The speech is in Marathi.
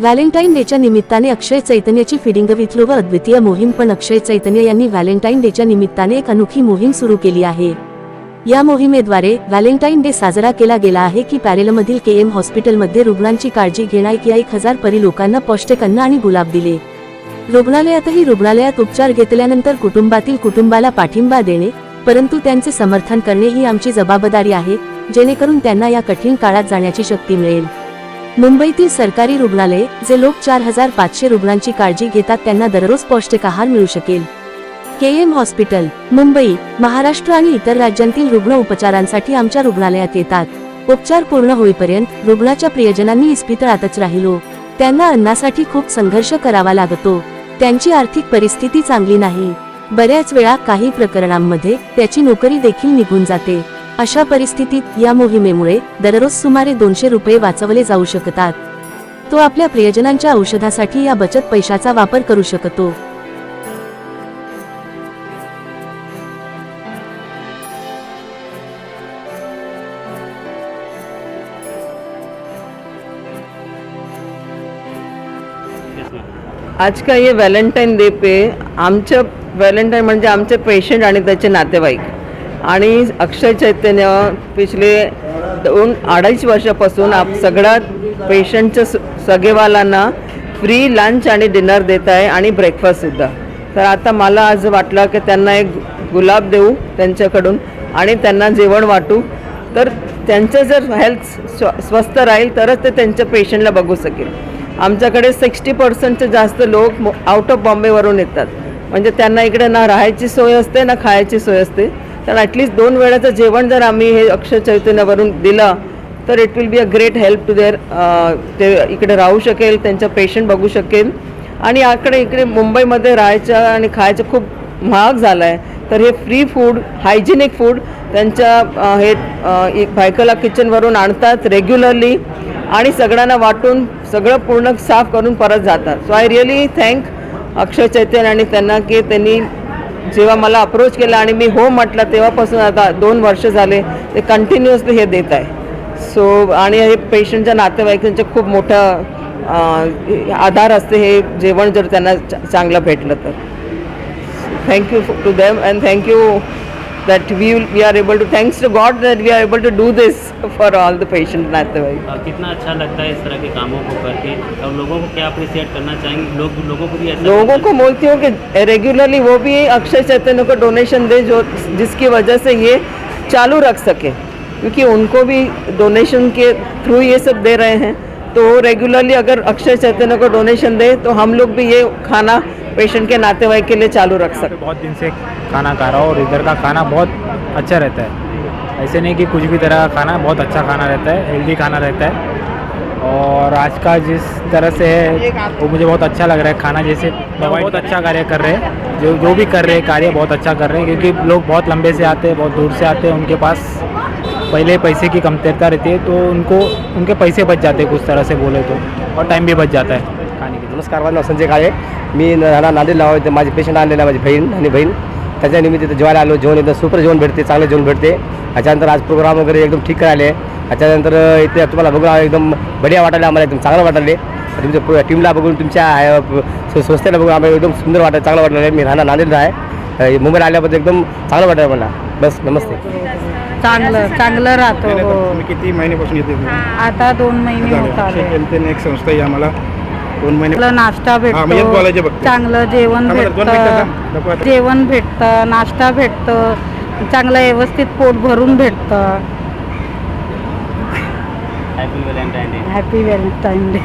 व्हॅलेंटाईन डेच्या निमित्ताने अक्षय चैतन्याची फिडिंग विथलो व अद्वितीय मोहीम पण अक्षय चैतन्य यांनी व्हॅलेंटाईन डेच्या निमित्ताने एक अनोखी मोहीम सुरू केली आहे. या मोहिमेद्वारे व्हॅलेंटाईन डे साजरा केला गेला आहे की पॅरेलमधील के एम हॉस्पिटलमध्ये रुग्णांची काळजी घेणाऱ्या की एक हजार परी लोकांना पौष्टिक अन्न आणि गुलाब दिले. रुग्णालयातही रुग्णालयात उपचार घेतल्यानंतर कुटुंबातील कुटुंबाला पाठिंबा देणे परंतु त्यांचे समर्थन करणे ही आमची जबाबदारी आहे जेणेकरून त्यांना या कठीण काळात जाण्याची शक्ती मिळेल. मुंबईतील सरकारी रुग्णालये जे लोक चार हजार पाचशे रुग्णांची काळजी घेतात त्यांना दररोज पौष्टिक आहार मिळू शकेल. K M hospital Mumbai Maharashtra आणि इतर राज्यांतील रुग्ण उपचारांसाठी आमच्या रुग्णालयात येतात. उपचार पूर्ण होईपर्यंत रुग्णाच्या प्रियजनांनी इस्पितळातच राहिलो. त्यांना अन्नासाठी खूप संघर्ष करावा लागतो. त्यांची आर्थिक परिस्थिती चांगली नाही. बऱ्याच वेळा काही प्रकरणांमध्ये त्याची नोकरी देखील निघून जाते. अशा परिस्थितीत या मोहिमेमुळे दररोज सुमारे दोनशे रुपये वाचवले जाऊ शकतात. तो आपल्या प्रियजनांच्या औषधासाठी या बचत पैशाचा वापर करू शकतो. आज का ये व्हॅलेंटाईन डे पे आमच्या व्हॅलेंटाईन म्हणजे आमचे पेशंट आणि त्याचे नातेवाईक. आणि अक्षय चैतन्य पिछले दोन अडीच वर्षापासून आप सगळ्या पेशंटच्या स सगेवालांना फ्री लंच आणि डिनर देत आहे आणि ब्रेकफास्टसुद्धा तर आता मला आज वाटलं की त्यांना एक गुलाब देऊ त्यांच्याकडून आणि त्यांना जेवण वाटू. तर त्यांचं जर हेल्थ स्व स्वस्थ राहील तरच ते त्यांच्या पेशंटला बघू शकेल. आमच्याकडे सिक्स्टी पर्सेंटचे जास्त लोक आउट ऑफ बॉम्बेवरून येतात. म्हणजे त्यांना इकडे ना राहायची सोय असते ना खायची सोय असते. तर ॲटलिस्ट दोन वेळाचं जेवण जर आम्ही हे अक्षय चैतन्यावरून दिलं तर it will be a great help to their ते इकडे राहू शकेल त्यांचा पेशंट बघू शकेल. आणि याकडे इकडे मुंबईमध्ये राहायचं आणि खायचं खूप महाग झालं आहे तर हे फ्री फूड हायजेनिक फूड त्यांच्या हे एक भायकला किचनवरून आणतात रेग्युलरली आणि सगळ्यांना वाटून सगळं पूर्ण साफ करून परत जातात. So I really thank Akshay Chaitanya आणि त्यांना की त्यांनी जेव्हा मला अप्रोच केला आणि मी हो म्हटलं तेव्हापासून आता दोन वर्ष झाले ते कंटिन्युअसली हे देत आहे. सो आणि हे पेशंटच्या नातेवाईकांचे खूप मोठं आधार असते हे जेवण जर त्यांना चांगलं भेटलं तर. Thank you to them and thank you that we will, we are able to thanks to God that we are able to do this for all the patient नातेवाईक आ, कितना अच्छा लगता है इस तरह के कामों को करके? और लोगों को क्या अप्रिशिएट करना चाहेंगे? लोग लोगों को भी ऐसा लोगों को बोलती हूँ कि रेगुलरली वो भी अक्षय चैतन्य को डोनेशन दे जो जिसकी वजह से ये चालू रख सके। क्योंकि उनको भी डोनेशन के थ्रू ये सब दे रहे हैं। तो रेगुलरली अगर अक्षय चैतन्य को डोनेशन दे तो हम लोग भी ये खाना पेशेंट के नातेवाईक के लिए चालू रख सकते बहुत दिन से खाना खा रहा हूँ और इधर का खाना बहुत अच्छा रहता है। ऐसे नहीं कि कुछ भी तरह का खाना बहुत अच्छा खाना रहता है हेल्दी खाना रहता है। और आज का जिस तरह से है वो मुझे बहुत अच्छा लग रहा है खाना जैसे बहुत अच्छा कार्य कर रहे हैं जो जो भी कर रहे हैं कार्य बहुत अच्छा कर रहे हैं क्योंकि लोग बहुत लंबे से आते हैं बहुत दूर से आते हैं उनके पास पहले पैसे की कमतरता रहती है तो उनको उनके पैसे बच जाते हैं कुछ तरह से बोले तो और टाइम भी बच जाता है। खाने के लिए नमस्कार माझं नाव संजय काळे. मी राहणार नांदेडला आहोत इथे माझे पेशंट आणलेला माझी बहीण आणि बहीण. त्याच्या निमित्त इथं जेवायला आलो. जेवण एकदम सुपर जेवण भेटते चांगलं जेवण भेटते. त्याच्यानंतर आज प्रोग्राम वगैरे एकदम ठीक करायले त्याच्यानंतर इथे तुम्हाला बघून एकदम बढिया वाटायला आम्हाला एकदम चांगलं वाटले तुमच्या टीमला बघून तुमच्या संस्थेला बघून आम्हाला एकदम सुंदर वाटत चांगलं वाटलं मी राहणार नांदेडला आहे. मुंबईला आल्याबद्दल एकदम चांगलं वाटलं मला. बस नमस्ते. चांगलं चांगलं राहतो हो. किती महिन्यापासून येते आता दोन महिने होत आले. हेल्थ एक संस्था आम्हाला दोन महिने चांगलं नाश्ता भेटतो. चांगलं जेवण भेटतं. जेवण भेटतं नाश्ता भेटतं. चांगलं व्यवस्थित पोट भरून भेटतं. Happy Valentine Day happy Valentine Day